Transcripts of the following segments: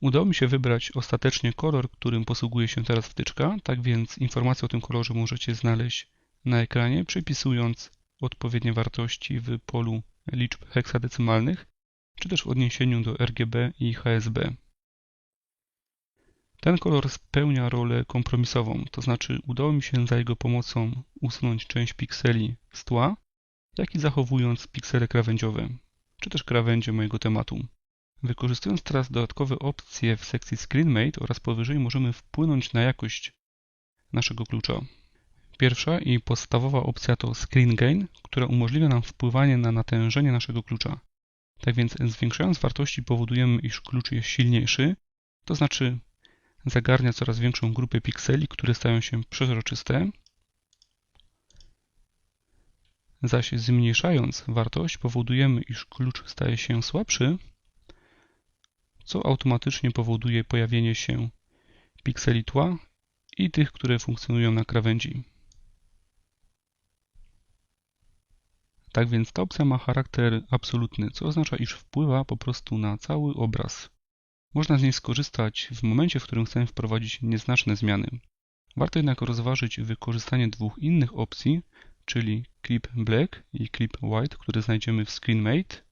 Udało mi się wybrać ostatecznie kolor, którym posługuje się teraz wtyczka, tak więc informacje o tym kolorze możecie znaleźć na ekranie, przypisując odpowiednie wartości w polu liczb heksadecymalnych, czy też w odniesieniu do RGB i HSB. Ten kolor spełnia rolę kompromisową, to znaczy udało mi się za jego pomocą usunąć część pikseli z tła, jak i zachowując piksele krawędziowe, czy też krawędzie mojego tematu. Wykorzystując teraz dodatkowe opcje w sekcji ScreenMate oraz powyżej możemy wpłynąć na jakość naszego klucza. Pierwsza i podstawowa opcja to Screen Gain, która umożliwia nam wpływanie na natężenie naszego klucza. Tak więc zwiększając wartości powodujemy, iż klucz jest silniejszy, to znaczy zagarnia coraz większą grupę pikseli, które stają się przezroczyste, zaś zmniejszając wartość powodujemy, iż klucz staje się słabszy, co automatycznie powoduje pojawienie się pikseli tła i tych, które funkcjonują na krawędzi. Tak więc ta opcja ma charakter absolutny, co oznacza, iż wpływa po prostu na cały obraz. Można z niej skorzystać w momencie, w którym chcemy wprowadzić nieznaczne zmiany. Warto jednak rozważyć wykorzystanie dwóch innych opcji, czyli Clip Black i Clip White, które znajdziemy w ScreenMate,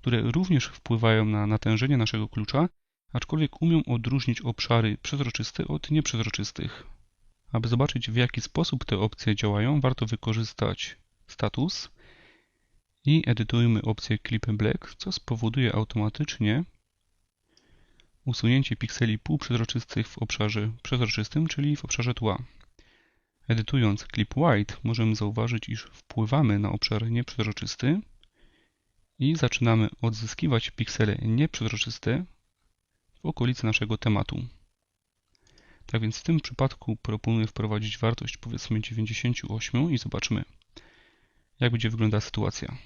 które również wpływają na natężenie naszego klucza, aczkolwiek umią odróżnić obszary przezroczyste od nieprzezroczystych. Aby zobaczyć w jaki sposób te opcje działają, warto wykorzystać status i edytujmy opcję Clip Black, co spowoduje automatycznie usunięcie pikseli półprzezroczystych w obszarze przezroczystym, czyli w obszarze tła. Edytując Clip White możemy zauważyć, iż wpływamy na obszar nieprzezroczysty i zaczynamy odzyskiwać piksele nieprzezroczyste w okolicy naszego tematu. Tak więc w tym przypadku proponuję wprowadzić wartość powiedzmy 98 i zobaczmy jak będzie wyglądała sytuacja.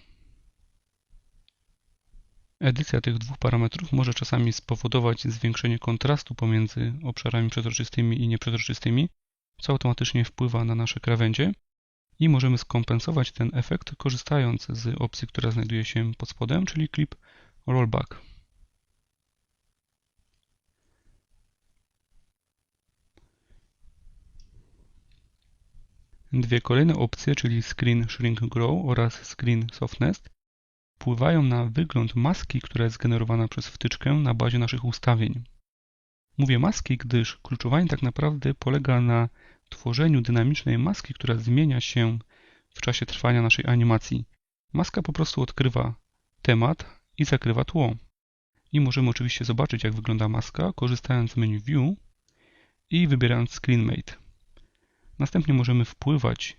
Edycja tych dwóch parametrów może czasami spowodować zwiększenie kontrastu pomiędzy obszarami przezroczystymi i nieprzezroczystymi, co automatycznie wpływa na nasze krawędzie i możemy skompensować ten efekt korzystając z opcji, która znajduje się pod spodem, czyli Clip Rollback. Dwie kolejne opcje, czyli Screen Shrink Grow oraz Screen Softness, wpływają na wygląd maski, która jest generowana przez wtyczkę na bazie naszych ustawień. Mówię maski, gdyż kluczowanie tak naprawdę polega na tworzeniu dynamicznej maski, która zmienia się w czasie trwania naszej animacji. Maska po prostu odkrywa temat i zakrywa tło. I możemy oczywiście zobaczyć, jak wygląda maska, korzystając z menu View i wybierając ScreenMate. Następnie możemy wpływać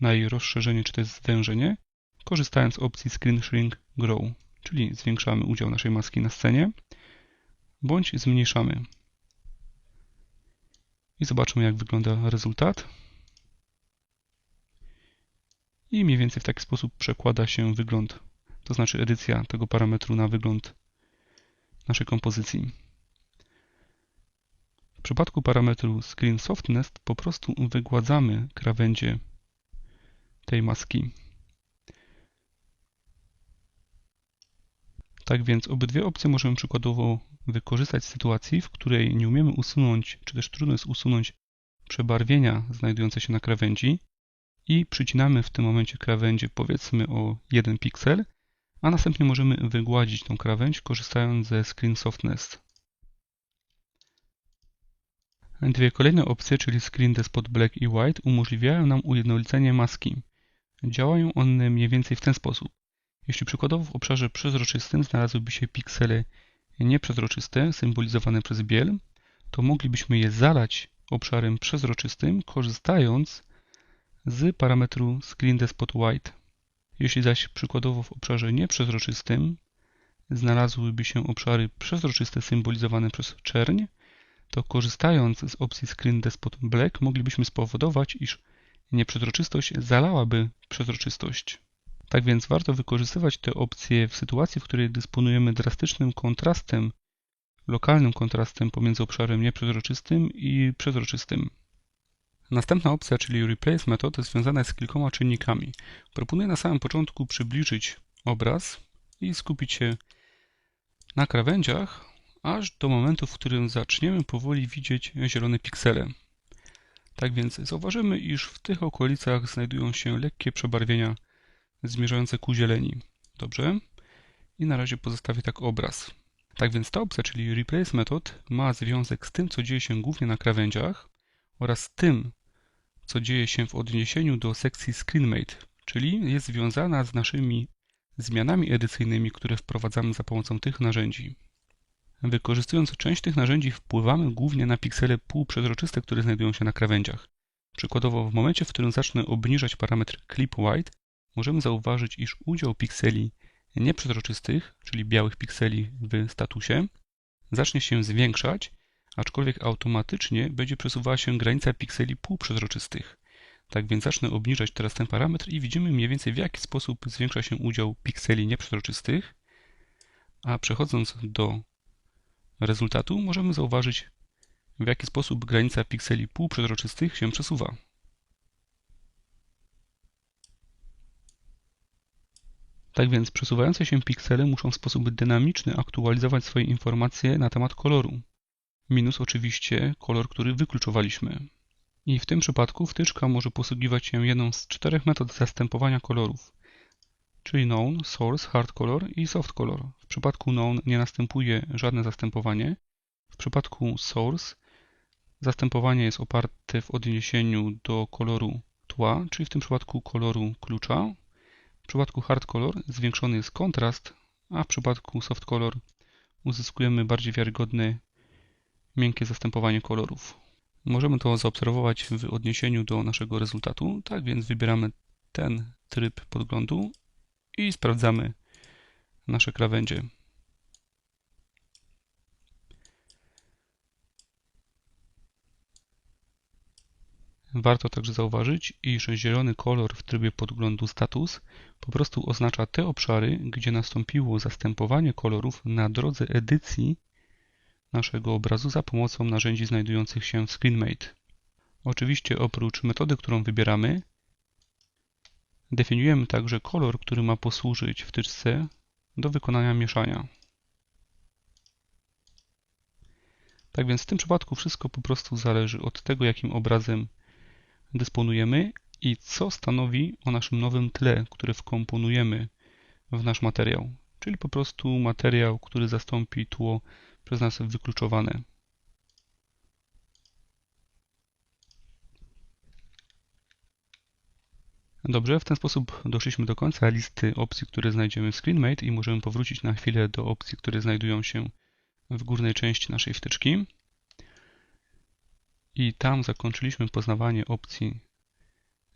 na jej rozszerzenie czy też zwężenie, korzystając z opcji Screen Shrink Grow, czyli zwiększamy udział naszej maski na scenie, bądź zmniejszamy. I zobaczmy, jak wygląda rezultat. I mniej więcej w taki sposób przekłada się wygląd, to znaczy edycja tego parametru na wygląd naszej kompozycji. W przypadku parametru Screen Softness po prostu wygładzamy krawędzie tej maski. Tak więc obydwie opcje możemy przykładowo wykorzystać sytuacji, w której nie umiemy usunąć, czy też trudno jest usunąć przebarwienia znajdujące się na krawędzi i przycinamy w tym momencie krawędzie powiedzmy o 1 piksel, a następnie możemy wygładzić tą krawędź korzystając ze Screen Softness. Dwie kolejne opcje, czyli Screen Despot Black i White, umożliwiają nam ujednolicenie maski. Działają one mniej więcej w ten sposób. Jeśli przykładowo w obszarze przezroczystym znalazłyby się piksele nieprzezroczyste, symbolizowane przez biel, to moglibyśmy je zalać obszarem przezroczystym, korzystając z parametru Screen Despot White. Jeśli zaś przykładowo w obszarze nieprzezroczystym znalazłyby się obszary przezroczyste symbolizowane przez czerń, to korzystając z opcji Screen Despot Black moglibyśmy spowodować, iż nieprzezroczystość zalałaby przezroczystość. Tak więc warto wykorzystywać te opcje w sytuacji, w której dysponujemy drastycznym kontrastem, lokalnym kontrastem pomiędzy obszarem nieprzezroczystym i przezroczystym. Następna opcja, czyli Replace Method, związana jest z kilkoma czynnikami. Proponuję na samym początku przybliżyć obraz i skupić się na krawędziach, aż do momentu, w którym zaczniemy powoli widzieć zielone piksele. Tak więc zauważymy, iż w tych okolicach znajdują się lekkie przebarwienia zmierzające ku zieleni. Dobrze? I na razie pozostawię tak obraz. Tak więc ta opcja, czyli Replace Method, ma związek z tym, co dzieje się głównie na krawędziach oraz tym, co dzieje się w odniesieniu do sekcji ScreenMate, czyli jest związana z naszymi zmianami edycyjnymi, które wprowadzamy za pomocą tych narzędzi. Wykorzystując część tych narzędzi wpływamy głównie na piksele półprzezroczyste, które znajdują się na krawędziach. Przykładowo w momencie, w którym zacznę obniżać parametr Clip White, możemy zauważyć, iż udział pikseli nieprzezroczystych, czyli białych pikseli w statusie, zacznie się zwiększać, aczkolwiek automatycznie będzie przesuwała się granica pikseli półprzezroczystych. Tak więc zacznę obniżać teraz ten parametr i widzimy mniej więcej w jaki sposób zwiększa się udział pikseli nieprzezroczystych, a przechodząc do rezultatu możemy zauważyć w jaki sposób granica pikseli półprzezroczystych się przesuwa. Tak więc przesuwające się piksele muszą w sposób dynamiczny aktualizować swoje informacje na temat koloru. Minus oczywiście kolor, który wykluczowaliśmy. I w tym przypadku wtyczka może posługiwać się jedną z czterech metod zastępowania kolorów, czyli known, source, hard color i soft color. W przypadku known nie następuje żadne zastępowanie. W przypadku source zastępowanie jest oparte w odniesieniu do koloru tła, czyli w tym przypadku koloru klucza. W przypadku hard color zwiększony jest kontrast, a w przypadku soft color uzyskujemy bardziej wiarygodne miękkie zastępowanie kolorów. Możemy to zaobserwować w odniesieniu do naszego rezultatu. Tak więc wybieramy ten tryb podglądu i sprawdzamy nasze krawędzie. Warto także zauważyć, iż zielony kolor w trybie podglądu status po prostu oznacza te obszary, gdzie nastąpiło zastępowanie kolorów na drodze edycji naszego obrazu za pomocą narzędzi znajdujących się w ScreenMate. Oczywiście oprócz metody, którą wybieramy, definiujemy także kolor, który ma posłużyć wtyczce do wykonania mieszania. Tak więc w tym przypadku wszystko po prostu zależy od tego, jakim obrazem dysponujemy i co stanowi o naszym nowym tle, które wkomponujemy w nasz materiał. Czyli po prostu materiał, który zastąpi tło przez nas wykluczowane. Dobrze, w ten sposób doszliśmy do końca listy opcji, które znajdziemy w ScreenMate i możemy powrócić na chwilę do opcji, które znajdują się w górnej części naszej wtyczki. I tam zakończyliśmy poznawanie opcji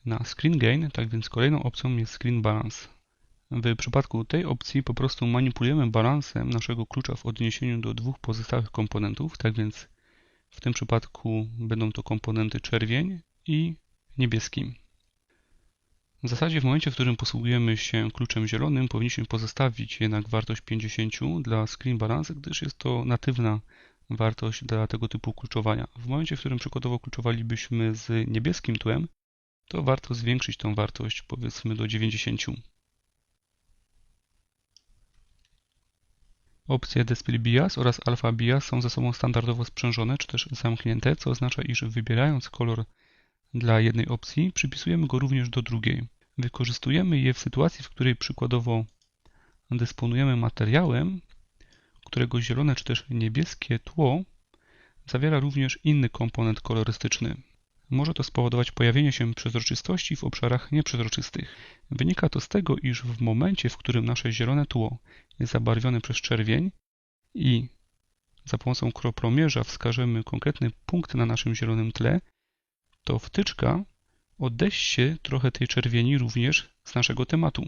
na Screen Gain, tak więc kolejną opcją jest Screen Balance. W przypadku tej opcji po prostu manipulujemy balansem naszego klucza w odniesieniu do dwóch pozostałych komponentów, tak więc w tym przypadku będą to komponenty czerwień i niebieski. W zasadzie w momencie, w którym posługujemy się kluczem zielonym, powinniśmy pozostawić jednak wartość 50 dla screen balance, gdyż jest to natywna wartość dla tego typu kluczowania. W momencie, w którym przykładowo kluczowalibyśmy z niebieskim tłem, to warto zwiększyć tą wartość powiedzmy do 90. Opcje Display Bias oraz Alpha Bias są ze sobą standardowo sprzężone czy też zamknięte, co oznacza, iż wybierając kolor dla jednej opcji, przypisujemy go również do drugiej. Wykorzystujemy je w sytuacji, w której przykładowo dysponujemy materiałem, którego zielone czy też niebieskie tło zawiera również inny komponent kolorystyczny. Może to spowodować pojawienie się przezroczystości w obszarach nieprzezroczystych. Wynika to z tego, iż w momencie, w którym nasze zielone tło jest zabarwione przez czerwień i za pomocą kroplomierza wskażemy konkretny punkt na naszym zielonym tle, to wtyczka odeście trochę tej czerwieni również z naszego tematu.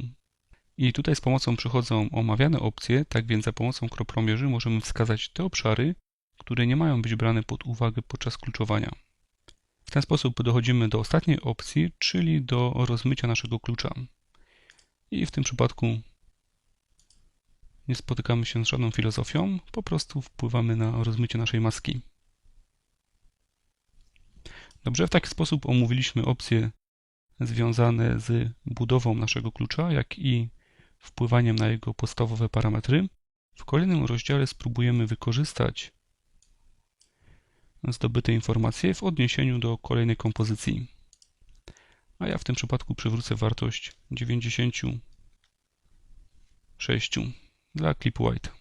I tutaj z pomocą przychodzą omawiane opcje, tak więc za pomocą kroplomierzy możemy wskazać te obszary, które nie mają być brane pod uwagę podczas kluczowania. W ten sposób dochodzimy do ostatniej opcji, czyli do rozmycia naszego klucza. I w tym przypadku nie spotykamy się z żadną filozofią, po prostu wpływamy na rozmycie naszej maski. Dobrze, w taki sposób omówiliśmy opcje związane z budową naszego klucza, jak i wpływaniem na jego podstawowe parametry. W kolejnym rozdziale spróbujemy wykorzystać zdobyte informacje w odniesieniu do kolejnej kompozycji. A ja w tym przypadku przywrócę wartość 96 dla clip white.